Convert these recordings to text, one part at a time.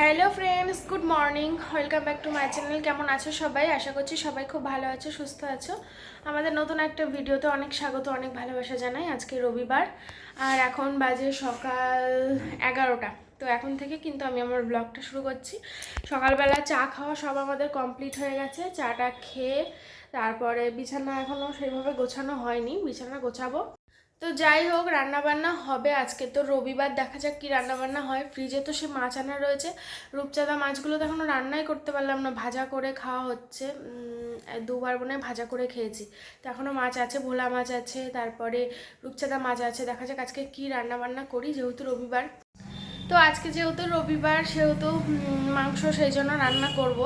Hello friends, good morning, welcome back to my channel. কেমন আছো সবাই? আশা করছি সবাই খুব ভালো আছো, সুস্থ আছো। আমাদের নতুন একটা ভিডিওতে অনেক স্বাগত, অনেক ভালোবাসা জানাই আজকে রবিবার। আর এখন বাজে সকাল এগারোটা। তো এখন থেকে কিন্তু আমি আমার ব্লগটা শুরু করছি। সকালবেলা চা খাওয়া সব আমাদের কমপ্লিট হয়ে গেছে। চাটা খেয়ে তারপরে বিছানা এখনও সেইভাবে গোছানো হয়নি। বিছানা গোছাবো। তো যাই হোক, রান্নাবান্না হবে আজকে। তো রবিবার দেখা যাক কি রান্নাবান্না হয়। ফ্রিজে তো সে মাছ আনা রয়েছে। রূপচাঁদা মাছগুলো তো এখনও রান্নাই করতে পারলাম না। ভাজা করে খাওয়া হচ্ছে। দুবার মনে ভাজা করে খেয়েছি। তো এখনও মাছ আছে, ভোলা মাছ আছে, তারপরে রূপচাঁদা মাছ আছে। দেখা যাক আজকে কি রান্নাবান্না করি, যেহেতু রবিবার। তো আজকে যেহেতু রবিবার সেহেতু মাংস সেই জন্য রান্না করব।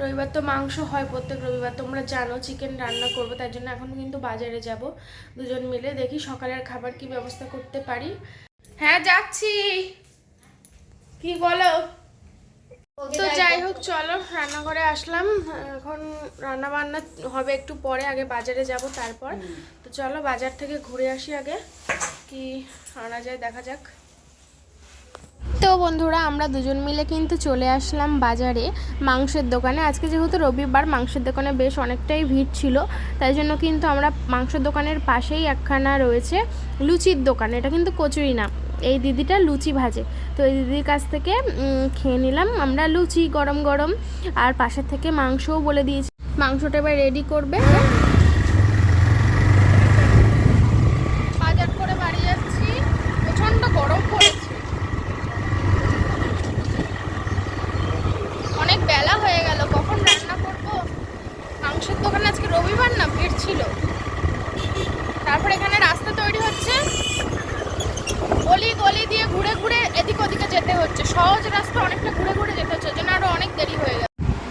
রবিবার তো মাংস হয় প্রত্যেক রবিবার তোমরা জানো চিকেন রান্না করব তার জন্য এখন কিন্তু বাজারে যাব দুজন মিলে দেখি সকালের খাবার কি ব্যবস্থা করতে পারি। হ্যাঁ যাচ্ছি। কি বলো? তো যাই হোক চলো রান্নাঘরে আসলাম। এখন রান্না বান্না হবে একটু পরে আগে বাজারে যাব তারপর। তো চলো বাজার থেকে ঘুরে আসি আগে কি আনা যায় দেখা যাক। তো বন্ধুরা, আমরা দুজন মিলে কিন্তু চলে আসলাম বাজারে মাংসের দোকানে। আজকে যেহেতু রবিবার, মাংসের দোকানে বেশ অনেকটাই ভিড় ছিল, তাই জন্য কিন্তু আমরা মাংসের দোকানের পাশেই একখানা রয়েছে লুচির দোকান। এটা কিন্তু কচুরি না, এই দিদিটা লুচি ভাজে। তো এই দিদির কাছ থেকে খেয়ে নিলাম আমরা লুচি গরম গরম। আর পাশের থেকে মাংসও বলে দিয়েছি। মাংসটা এবার রেডি করবে বাজার করে বাড়ি যাচ্ছি প্রচণ্ড গরম পড়েছে অনেক বেলা হয়ে গেল কখন রান্না করব মাংসের দোকানে আজকে রবিবার না ভিড় ছিল তারপর এখানে রাস্তা তৈরি হচ্ছে গলি গলি দিয়ে ঘুরে ঘুরে এদিক ওদিকে যেতে হচ্ছে সহজ রাস্তা অনেকটা ঘুরে ঘুরে যেতে হচ্ছে ওই জন্য আরও অনেক দেরি হয়ে গেল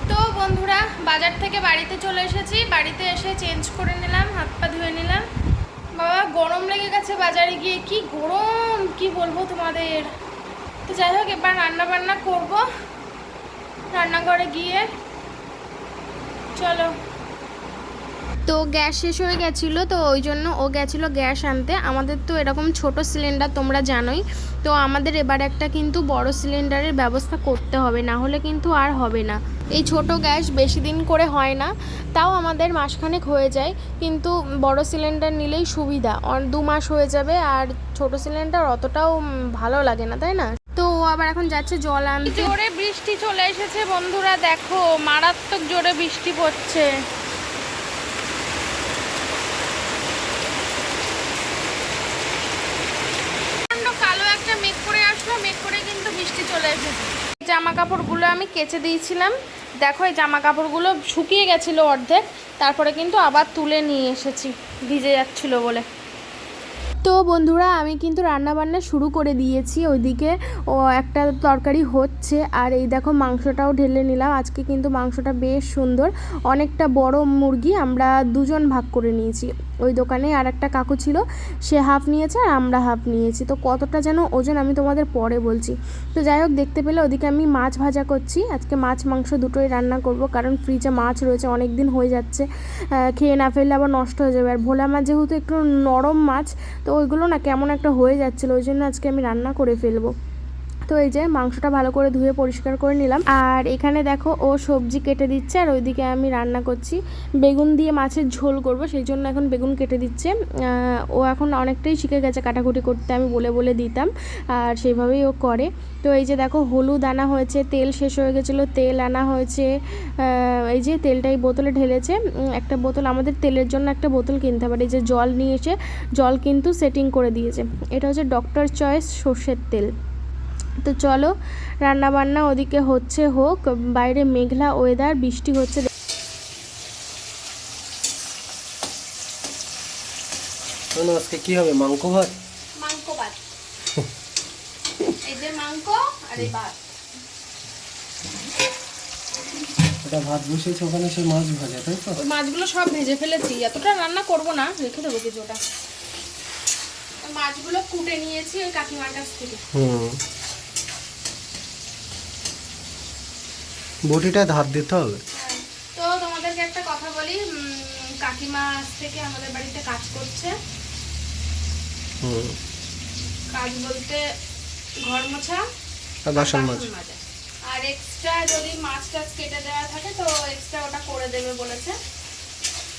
তো বন্ধুরা বাজার থেকে বাড়িতে চলে এসেছি বাড়িতে এসে চেঞ্জ করে নিলাম হাত পা ধুয়ে নিলাম বাবা গরম লেগে গেছে বাজারে গিয়ে কি গরম, কি বলব তোমাদের? তো যাই হোক, এবার রান্না বান্না করব। রান্নাঘরে গিয়ে চলো। তো গ্যাস শেষ হয়ে গেছিল, তো ওই জন্য ও গেছিল গ্যাস আনতে। আমাদের তো এরকম ছোট সিলিন্ডার তোমরা জানোই। তো আমাদের এবার একটা কিন্তু বড় সিলিন্ডারের ব্যবস্থা করতে হবে, না হলে কিন্তু আর হবে না। এই ছোট গ্যাস বেশি দিন করে হয় না, তাও আমাদের মাসখানেক হয়ে যায়, কিন্তু বড় সিলিন্ডার নিলেই সুবিধা। দু মাস হয়ে যাবে আর ছোট সিলিন্ডার অতটাও ভালো লাগে না, তাই না? তো আবার এখন যাচ্ছে জল আনতে। জোরে বৃষ্টি চলে এসেছে বন্ধুরা, দেখো, মারাত্মক জোরে বৃষ্টি পড়ছে। কালো একটা মেঘ করে আসলো, মেঘ করে কিন্তু বৃষ্টি চলে এসেছে। জামা কাপড়গুলো আমি কেচে দিয়েছিলাম দেখো এই জামা কাপড়গুলো শুকিয়ে গেছিল অর্ধেক, তারপরে কিন্তু আবার তুলে নিয়ে এসেছি, ভিজে যাচ্ছিল বলে। তো বন্ধুরা, আমি কিন্তু রান্না বান্না শুরু করে দিয়েছি, ওইদিকে ও একটা তরকারি হচ্ছে, আর এই দেখো মাংসটাও ঢেলে নিলাম, আজকে কিন্তু মাংসটা বেশ সুন্দর, অনেকটা বড় মুরগি আমরা দুজন ভাগ করে নিয়েছি। ওই দোকানে আর একটা কাকু ছিল, সে হাফ নিয়েছে আর আমরা হাফ নিয়েছি। তো কতটা যেন ওজন আমি তোমাদের পরে বলছি। তো যাই হোক, দেখতে পেলে ওদিকে আমি মাছ ভাজা করছি। আজকে মাছ মাংস দুটোই রান্না করব, কারণ ফ্রিজে মাছ রয়েছে অনেক দিন হয়ে যাচ্ছে। খেয়ে না ফেললে আবার নষ্ট হয়ে যাবে। আর ভোলা মাছ যেহেতু একটু নরম মাছ, তো ওইগুলো না কেমন একটা হয়ে যাচ্ছিল, ওই জন্য আজকে আমি রান্না করে ফেলব। তো এই যে মাংসটা ভালো করে ধুয়ে পরিষ্কার করে নিলাম। আর এখানে দেখো ও সবজি কেটে দিচ্ছে, আর ওইদিকে আমি রান্না করছি। বেগুন দিয়ে মাছের ঝোল করব, সেই জন্য এখন বেগুন কেটে দিচ্ছে। ও এখন অনেকটাই শিখে গেছে কাটাকুটি করতে, আমি বলে বলে দিতাম, আর সেইভাবেই ও করে। তো এই যে দেখো হলুদ আনা হয়েছে, তেল শেষ হয়ে গেছিল, তেল আনা হয়েছে। এই যে তেলটা এই বোতলে ঢেলেছে। একটা বোতল, আমাদের তেলের জন্য একটা বোতল কিনতে পারে এই যে জল নিয়ে এসে জল কিন্তু সেটিং করে দিয়েছে। এটা হচ্ছে ডক্টর চয়েস সর্ষের তেল। তো চলো রান্না বান্না ওদিকে হচ্ছে হোক বাইরে মেঘলা ওয়েদার বৃষ্টি হচ্ছে আজকে কি হবে? মাংস ভাত? মাংস ভাত। এই যে মাংস আর এই ভাত। ওটা ভাত বসিয়েছে ওখানে সেই মাছ ভাজা তাই তো? মাছগুলো সব ভেজে ফেলেছি। এতটা রান্না করব না রেখে দেবো কিছুটা মাছগুলো কুটে নিয়েছি ওই কাকিমার কাছ থেকে। হুম। বটিটা ধার দিতে হবে। হ্যাঁ। তো তোমাদেরকে একটা কথা বলি কাকিমা আজ থেকে আমাদের বাড়িতে কাজ করছে। কাজ বলতে ঘর মোছা আর বাসন মাজা। আর আর এক্সট্রা যদি মাছ টাছ কেটে দেওয়া থাকে তো এক্সট্রা ওটা করে দেবে বলেছে।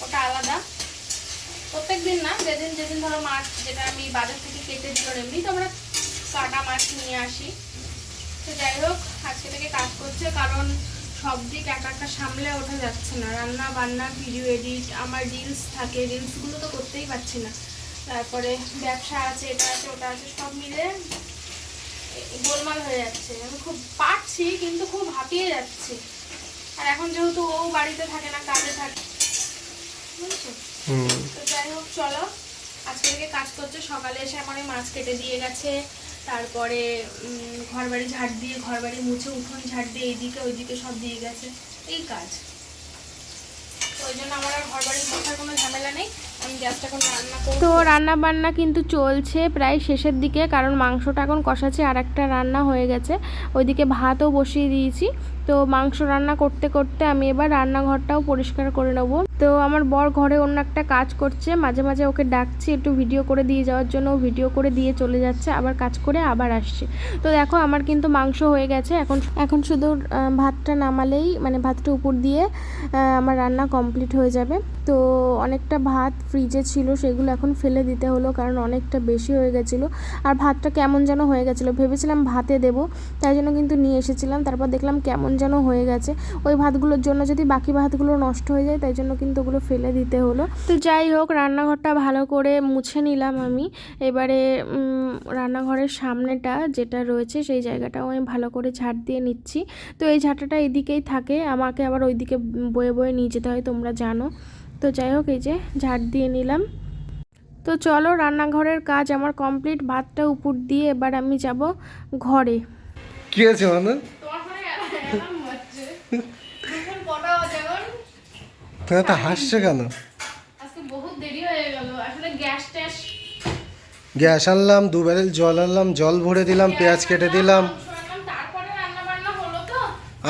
ওটা আলাদা। প্রত্যেক দিন না যেদিন যেদিন ধরো মাছ যেটা আমি বাজার থেকে কেটে দিল এমনি তো আমরা কাটা মাছ নিয়ে আসি। তো যাই হোক আজকে থেকে কাজ করছে কারণ সব দিক একা একা সামলে ওঠা যাচ্ছে না। রান্না বান্না ভিডিও এডিট আমার রিলস থাকে। রিলসগুলো তো করতেই পারছি না। তারপরে ব্যবসা আছে এটা আছে ওটা আছে সব মিলে গোলমাল হয়ে যাচ্ছে। আমি খুব পারছি কিন্তু খুব হাঁপিয়ে যাচ্ছি। আর এখন যেহেতু ও বাড়িতে থাকে না কাজে থাকে বুঝছ? তো যাই হোক চলো। আজকে থেকে কাজ করছে সকালে এসে আমার মাছ কেটে দিয়ে গেছে। তারপরে ঘর বাড়ি ঝাড় দিয়ে ঘর বাড়ি মুছে উঠোন ঝাড় দিয়ে এইদিকে ওইদিকে সব দিয়ে গেছে। এই কাজ। তো ওই জন্য আমার আর ঘর বাড়ি মোছার কোনো ঝামেলা নেই। তো রান্না বান্না কিন্তু চলছে প্রায় শেষের দিকে, কারণ মাংসটা এখন কষাচ্ছে, আর একটা রান্না হয়ে গেছে। ওইদিকে ভাতও বসিয়ে দিয়েছি। তো মাংস রান্না করতে করতে আমি এবার রান্নাঘরটাও পরিষ্কার করে নেব। তো আমার বর ঘরে অন্য একটা কাজ করছে, মাঝে মাঝে ওকে ডাকছি, একটু ভিডিও করে দিয়ে যাওয়ার জন্য ভিডিও করে দিয়ে চলে যাচ্ছে, আবার কাজ করে আবার আসছে। তো দেখো আমার কিন্তু মাংস হয়ে গেছে, এখন এখন শুধু ভাতটা নামালেই মানে ভাতটা উপর দিয়ে আমার রান্না কমপ্লিট হয়ে যাবে। তো অনেকটা ভাত ফ্রিজে ছিল, সেগুলো এখন ফেলে দিতে হলো কারণ অনেকটা বেশি হয়ে গেছিল। আর ভাতটা কেমন যেন হয়ে গেছিল, ভেবেছিলাম ভাতে দেব, তাই জন্য কিন্তু নিয়ে এসেছিলাম। তারপর দেখলাম কেমন যেন হয়ে গেছে। ওই ভাতগুলোর জন্য যদি বাকি ভাতগুলো নষ্ট হয়ে যায়, তাই জন্য কিন্তু ওগুলো ফেলে দিতে হলো। তো যাই হোক, রান্নাঘরটা ভালো করে মুছে নিলাম আমি। এবারে রান্নাঘরের সামনেটা যেটা রয়েছে, সেই জায়গাটাও আমি ভালো করে ঝাড় দিয়ে নিচ্ছি। তো এই ঝাঁটাটা এদিকেই থাকে, আমাকে আবার ওইদিকে বয়ে বয়ে নিয়ে যেতে হয়, তোমরা জানো। তো যাই হোক এই যে ঝাড় দিয়ে নিলাম। তো চলো রান্নাঘরের কাজ আমার কমপ্লিট। ভাতটা উপর দিয়ে এবার আমি যাব ঘরে। কি হয়েছে মানু? তুমি তো হাসছে কেন? আজকে বহুত দেরি হয়ে গেল। আসলে গ্যাস আনলাম দু ব্যারেল জল আনলাম জল ভরে দিলাম পেঁয়াজ কেটে দিলাম। মাংস আনলাম, তারপরে রান্না বান্না হলো তো।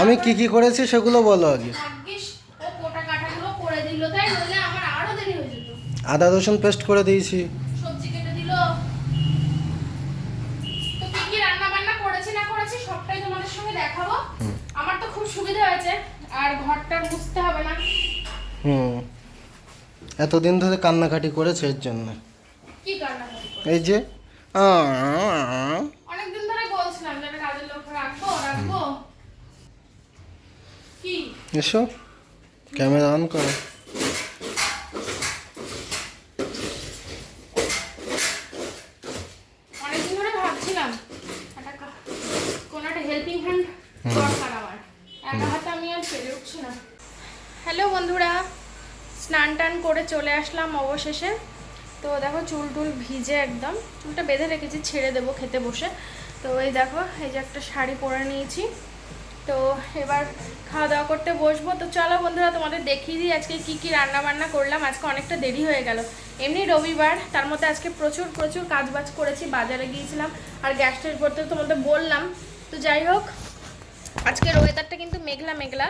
আমি কি কি করেছি সেগুলো বলো আগে ভাগ্যিস ও কোটা কাটাগুলো করে দিল তাই নইলে আমার আরও দেরি হয়ে যেত আদা রসুন পেস্ট করে দিয়েছি। সবজি কেটে দিল। তো কি কি রান্না বান্না করেছি না করেছি সবটাই তোমাদের সঙ্গে দেখাবো। আমার তো খুব সুবিধা হয়েছে আর ঘরটা মুছতে হবে না। হুম। এতদিন ধরে কান্নাকাটি করেছে এর জন্য। কি এই যে অনেকদিন ধরে বলছিলাম যে কাজের লোক রাখব রাখব। কি? এসো ক্যামেরা অন করো অনেকদিন ধরে ভাবছিলাম একটা কা- কোনো একটা হেল্পিং হ্যান্ড দরকার আমার একা হাতে আমি আর পেরে উঠছি না হ্যালো বন্ধুরা, স্নান টান করে চলে আসলাম অবশেষে। তো দেখো চুল টুল ভিজে একদম। চুলটা বেঁধে রেখেছি, ছেড়ে দেবো খেতে বসে। তো এই দেখো, এই যে একটা শাড়ি পরে নিয়েছি। তো এবার খাওয়া দাওয়া করতে বসবো। তো চলো বন্ধুরা, তোমাদের দেখিয়ে দিই আজকে কি কি রান্না বান্না করলাম। আজকে অনেকটা দেরি হয়ে গেল। এমনি রবিবার, তার মধ্যে আজকে প্রচুর প্রচুর কাজ বাজ করেছি। বাজারে গিয়েছিলাম আর গ্যাস ট্যাস ভরতে তোমাদের বললাম। তো যাই হোক আজকের ওয়েদারটা কিন্তু মেঘলা মেঘলা।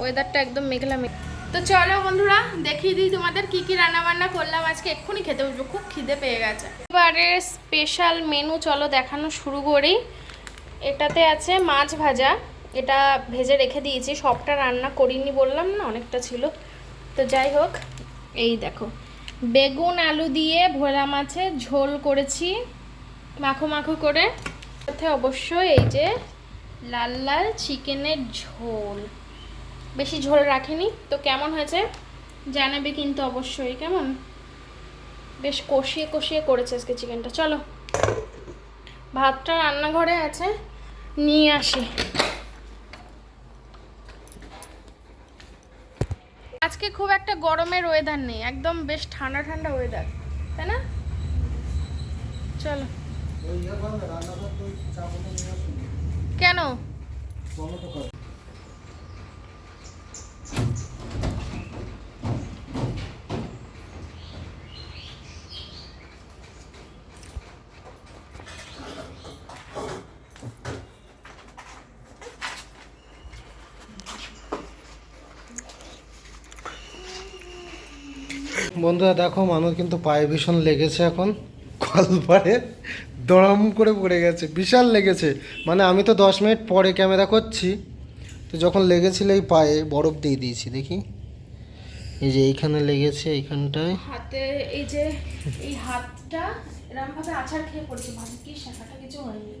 ওয়েদারটা একদম মেঘলা মেঘলা। তো চলো বন্ধুরা, দেখিয়ে দিই তোমাদের কি কি রান্না বান্না করলাম আজকে। এক্ষুনি খেতে বসবো, খুব খিদে পেয়ে গেছে। এবারে স্পেশাল মেনু চলো দেখানো শুরু করি। এটাতে আছে মাছ ভাজা। এটা ভেজে রেখে দিয়েছি। সবটা রান্না করিনি বললাম না, অনেকটা ছিল। তো যাই হোক, এই দেখো। বেগুন, আলু দিয়ে ভোলা মাছের ঝোল করেছি। মাখো মাখো করে। সাথে অবশ্যই এই যে লাল লাল চিকেনের ঝোল। বেশি ঝোল রাখিনি। তো কেমন হয়েছে? জানাবে কিন্তু অবশ্যই। কেমন? বেশ কষিয়ে কষিয়ে করেছে আজকে চিকেনটা। চলো। ভাতটা রান্নাঘরে আছে। নিয়ে আসি। আজকে খুব একটা গরমের ওয়েদার নেই। একদম বেশ ঠান্ডা ঠান্ডা ওয়েদার তাই না? চলো। কেন? বন্ধুরা দেখো মানুষ কিন্তু পায়ে ভীষণ লেগেছে এখন। কলপারে দড়াম করে পড়ে গেছে বিশাল লেগেছে। মানে আমি তো দশ মিনিট পরে ক্যামেরা করছি। তো যখন লেগেছিল এই পায়ে বরফ দিয়ে দিয়েছি দেখি। এই যে এইখানে লেগেছে এইখানটায়। হাতে এই যে এই হাতটা এরকম ভাবে আছাড় খেয়ে পড়েছে ভাবি কি শাখাটা কিছু হয়নি।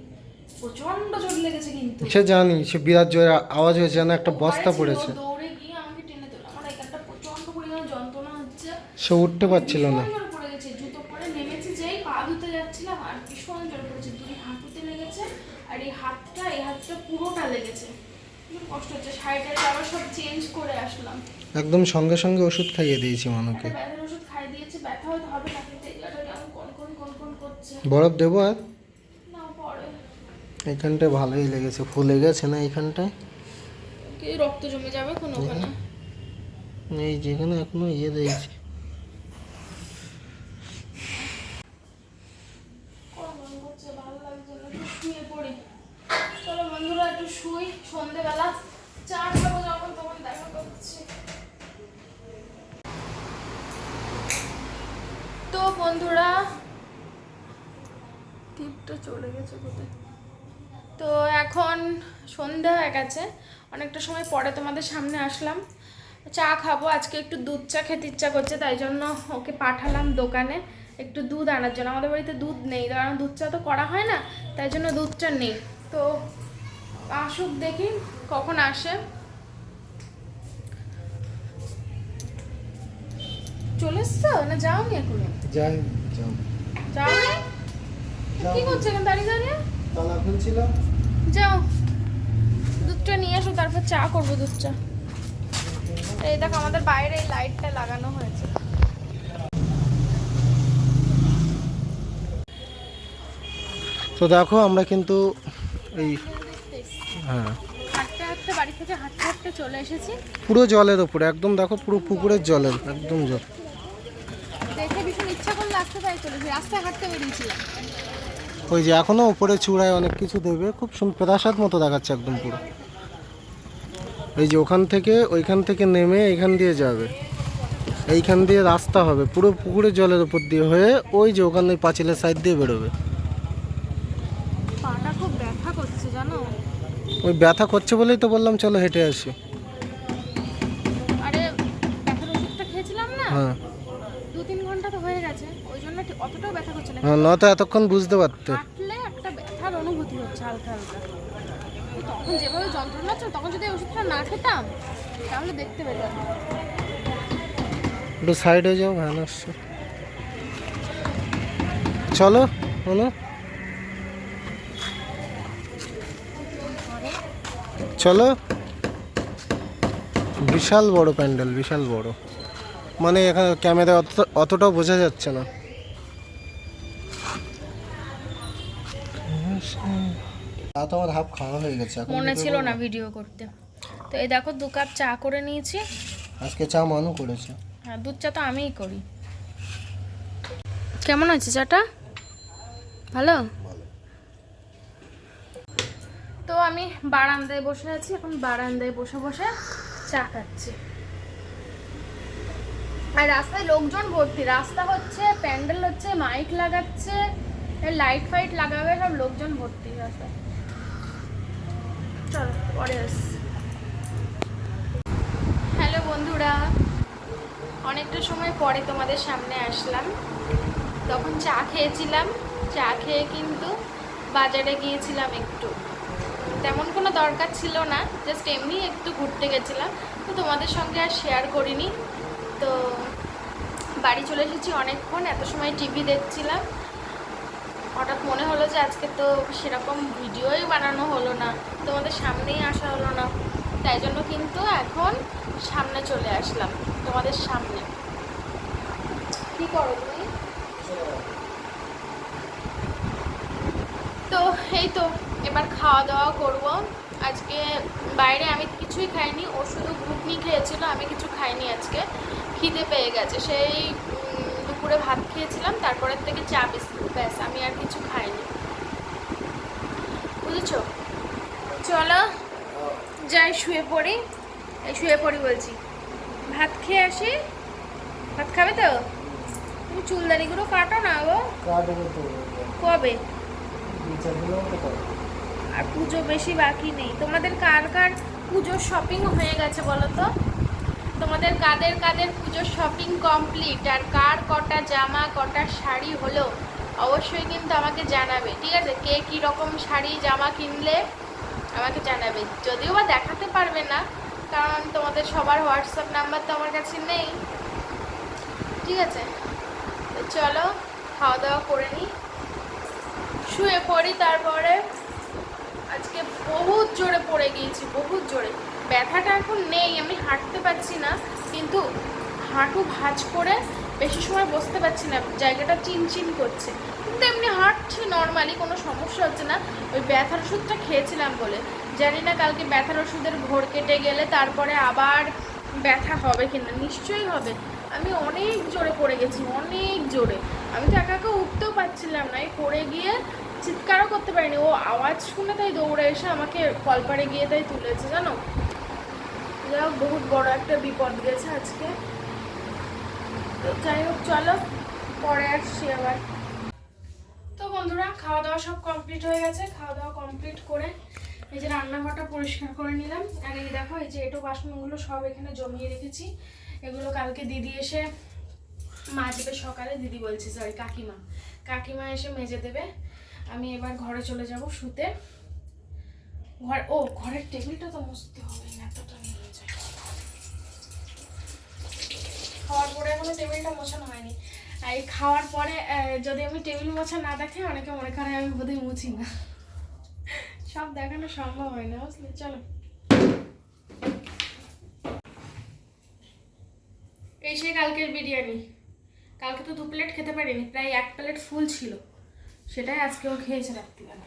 প্রচণ্ড জোর লেগেছে কিন্তু। সে জানি সে বিরাট জোরে আওয়াজ হয়েছে যেন একটা বস্তা পড়েছে। দৌড়ে গিয়ে আমাকে টেনে তোলা। আমার এখানটা প্রচণ্ড পরিমাণে যন্ত্রণা হচ্ছে। সে উঠতে পারছিল না। পড়ে গেছে জুতো পরে নেমেছি যেই পা ধুতে যাচ্ছিলাম আর ভীষণ জোরে পড়েছে দুই হাঁটুতে লেগেছে আর এই হাতটা এই হাতটা পুরোটা লেগেছে। কষ্ট হচ্ছে শাড়িটার আবার সব চেঞ্জ করে আসলাম। একদম সঙ্গে সঙ্গে ওষুধ খাইয়ে দিয়েছি মানুকে। ব্যথার ওষুধ খাই দিয়েছে ব্যথা হয়তো হবে না কিন্তু করছে। বরফ দেবো আর? না পরে। এইখানটায় ভালোই লেগেছে ফুলে গেছে না এইখানটায়? কি রক্ত জমে যাবে কোনো ওখানে। এই যেখানে এখনও ইয়ে দিয়েছি কনকন করছে ভালো লাগছে না একটু শুয়ে পড়ি চলো বন্ধুরা একটু শুই সন্ধেবেলা চা খাব যখন তখন দেখা করছি তো বন্ধুরা, টিপটা চলে গেছে কোথায় তো এখন সন্ধ্যা হয়ে গেছে, অনেকটা সময় পরে তোমাদের সামনে আসলাম। চা খাব, আজকে একটু দুধ চা খেতে ইচ্ছা করছে, তাই জন্য ওকে পাঠালাম দোকানে একটু দুধ আনার জন্য। আমাদের বাড়িতে দুধ নেই, কারণ দুধ চা তো করা হয় না, তাই জন্য দুধ চা নেই। তো আসুক দেখি কখন আসে। চলে এসছো? না যাওনি এখন? যাই যাও যাওনি? কি করছ এখন দাঁড়িয়ে দাঁড়িয়ে? তালা খুলছিলাম যাও। দুধটা নিয়ে আসো তারপর চা করব দুধ চা এই দেখো আমাদের বাইরে এই লাইটটা লাগানো হয়েছে। তো দেখো আমরা কিন্তু এই হ্যাঁ। বাড়ি থেকে হাঁটতে হাঁটতে চলে এসেছি। পুরো জলের ওপরে একদম দেখো পুরো পুকুরের জলের একদম জল। রাস্তায় হাঁটতে বেরিয়েছিলাম। ওই যে এখনও উপরে চূড়ায় অনেক কিছু দেবে খুব সুন্দর প্রাসাদ মতো দেখাচ্ছে একদম পুরো। এই যে ওখান থেকে ওইখান থেকে নেমে এইখান দিয়ে যাবে। এইখান দিয়ে রাস্তা হবে পুরো পুকুরের জলের উপর দিয়ে হয়ে ওই যে ওখানে পাঁচিলের সাইড দিয়ে বেরোবে। পাটা খুব ব্যথা করছে জানো? ওই ব্যথা করছে বলেই তো বললাম চলো হেঁটে আসি। আরে ব্যথার ওষুধটা খেয়েছিলাম না? হ্যাঁ দু তিন ঘণ্টা তো হয়ে গেছে ওই জন্য ঠিক অতটাও ব্যথা করছে না হ্যাঁ নয়তো এতক্ষণ বুঝতে পারতে। হাঁটলে একটা ব্যথার অনুভূতি হচ্ছে হালকা হালকা। তখন যেভাবে যন্ত্রণা হচ্ছে তখন যদি ওষুধটা না খেতাম তাহলে দেখতে পেতাম একটু সাইডে যাও ভ্যান আসছে চলো অনু চলো। বিশাল বড় প্যান্ডেল বিশাল বড়। মানে এখানে ক্যামেরা অত অতটাও বোঝা যাচ্ছে না। তা তো আমার হাফ খাওয়া হয়ে গেছে এখন মনে ছিল না ভিডিও করতে। তো এই দেখো দু কাপ চা করে নিয়েছি। আজকে চা মানু করেছে। হ্যাঁ দুধ চা তো আমিই করি। কেমন আছে চাটা? ভালো? তো আমি বারান্দায় বসে আছি এখন বারান্দায় বসে বসে চা খাচ্ছি। আর রাস্তায় লোকজন ভর্তি রাস্তা হচ্ছে প্যান্ডেল হচ্ছে মাইক লাগাচ্ছে লাইট ফাইট লাগাবে সব লোকজন ভর্তি রাস্তায়। চলো, পরে হ্যালো বন্ধুরা, অনেকটা সময় পরে তোমাদের সামনে আসলাম। তখন চা খেয়েছিলাম, চা খেয়ে কিন্তু বাজারে গিয়েছিলাম একটু। তেমন কোনো দরকার ছিল না জাস্ট এমনি একটু ঘুরতে গেছিলাম। তো তোমাদের সঙ্গে আর শেয়ার করিনি। তো বাড়ি চলে এসেছি অনেকক্ষণ, এত সময় টিভি দেখছিলাম। হঠাৎ মনে হলো যে আজকে তো সেরকম ভিডিওই বানানো হলো না, তোমাদের সামনেই আসা হলো না। তাই জন্য কিন্তু এখন সামনে চলে আসলাম, তোমাদের সামনে। কি করো তুমি? তো এই তো, এবার খাওয়া দাওয়া করব। আজকে বাইরে আমি কিছুই খাইনি ও শুধু ঘুগনি খেয়েছিল, আমি কিছু খাইনি আজকে, খিদে পেয়ে গেছে। সেই দুপুরে ভাত খেয়েছিলাম তারপরের থেকে চা বিস্কুট ব্যাস আমি আর কিছু খাইনি। বুঝেছ? চলো যাই শুয়ে পড়ি। এই শুয়ে পড়ি বলছি। ভাত খেয়ে আসি। ভাত খাবে তো? তুমি চুলদানিগুলো কাটো না গো। কবে? আর পুজো বেশি বাকি নেই। তোমাদের কার কার পুজোর শপিং হয়ে গেছে বলো তো? তোমাদের কাদের কাদের পুজোর শপিং কমপ্লিট আর কার কটা জামা, কটা শাড়ি হলো? অবশ্যই কিন্তু আমাকে জানাবে, ঠিক আছে? কে কী রকম শাড়ি, জামা কিনলে আমাকে জানাবে। যদিও বা দেখাতে পারবে না, কারণ তোমাদের সবার হোয়াটসঅ্যাপ নাম্বার তো আমার কাছে নেই। ঠিক আছে? চলো খাওয়া দাওয়া করে নিই শুয়ে পড়ি তারপরে আজকে বহুত জোরে পড়ে গিয়েছি, বহুত জোরে। ব্যথাটা এখন নেই, আমি হাঁটতে পারছি না, কিন্তু হাঁটু ভাঁজ করে বেশি সময় বসতে পারছি না, জায়গাটা চিনচিন করছে। কিন্তু এমনি হাঁটছি নর্মালি কোনো সমস্যা হচ্ছে না। ওই ব্যথার ওষুধটা খেয়েছিলাম বলে। জানি না কালকে ব্যথার ওষুধের ঘোর কেটে গেলে তারপরে আবার ব্যথা হবে কিনা, নিশ্চয়ই হবে। আমি অনেক জোরে পড়ে গেছি, অনেক জোরে। আমি তো একা একা উঠতেও পারছিলাম না, এই পড়ে গিয়ে চিৎকারও করতে পারিনি। ও আওয়াজ শুনে তাই দৌড়ে এসে আমাকে কলপারে গিয়ে তাই তুলেছে, জানো? হোক বহুত বড় একটা বিপদ গেছে আজকে। তো যাই হোক, চলো, পরে আসছি আবার। তো বন্ধুরা খাওয়া দাওয়া সব কমপ্লিট হয়ে গেছে। খাওয়া দাওয়া কমপ্লিট করে এই যে রান্নাঘরটা পরিষ্কার করে নিলাম। আর এই দেখো, এই যে এটো বাসনগুলো সব এখানে জমিয়ে রেখেছি। এগুলো কালকে দিদি এসে মাজবে সকালে দিদি বলছে, সরি, কাকিমা। কাকিমা এসে মেজে দেবে। আমি এবার ঘরে চলে যাব শুতে। ঘর, ও, ঘরের টেবিলটা তো মুছতে হবে না, এতটা খাওয়ার পরে এখনও টেবিলটা মোছানো হয়নি। এই খাওয়ার পরে যদি আমি টেবিল মোছা না দেখে, অনেকে মনে করে আমি বোধহয় মুছি না। সব দেখানো সম্ভব হয় না, বুঝলি? চলো। এই সেই কালকের বিরিয়ানি। কালকে তো দু প্লেট খেতে পারিনি, প্রায় এক প্লেট ফুল ছিল। সেটাই আজকেও খেয়েছে রাত্রিবেলা।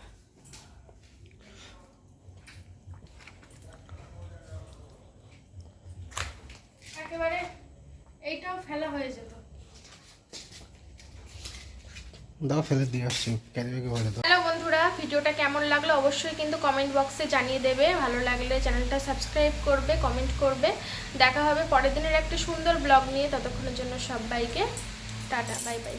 একেবারে এইটাও ফেলা হয়ে যেত। দাও ফেলে দিয়ে আসছি ক্যারি ব্যাগে ভরে দাও। হ্যালো বন্ধুরা ভিডিওটা কেমন লাগল অবশ্যই কিন্তু কমেন্ট বক্সে জানিয়ে দেবে। ভালো লাগলে চ্যানেলটা সাবস্ক্রাইব করবে কমেন্ট করবে। দেখা হবে পরের দিনের একটা সুন্দর ব্লগ নিয়ে। ততক্ষণের জন্য সবাইকে টাটা বাই বাই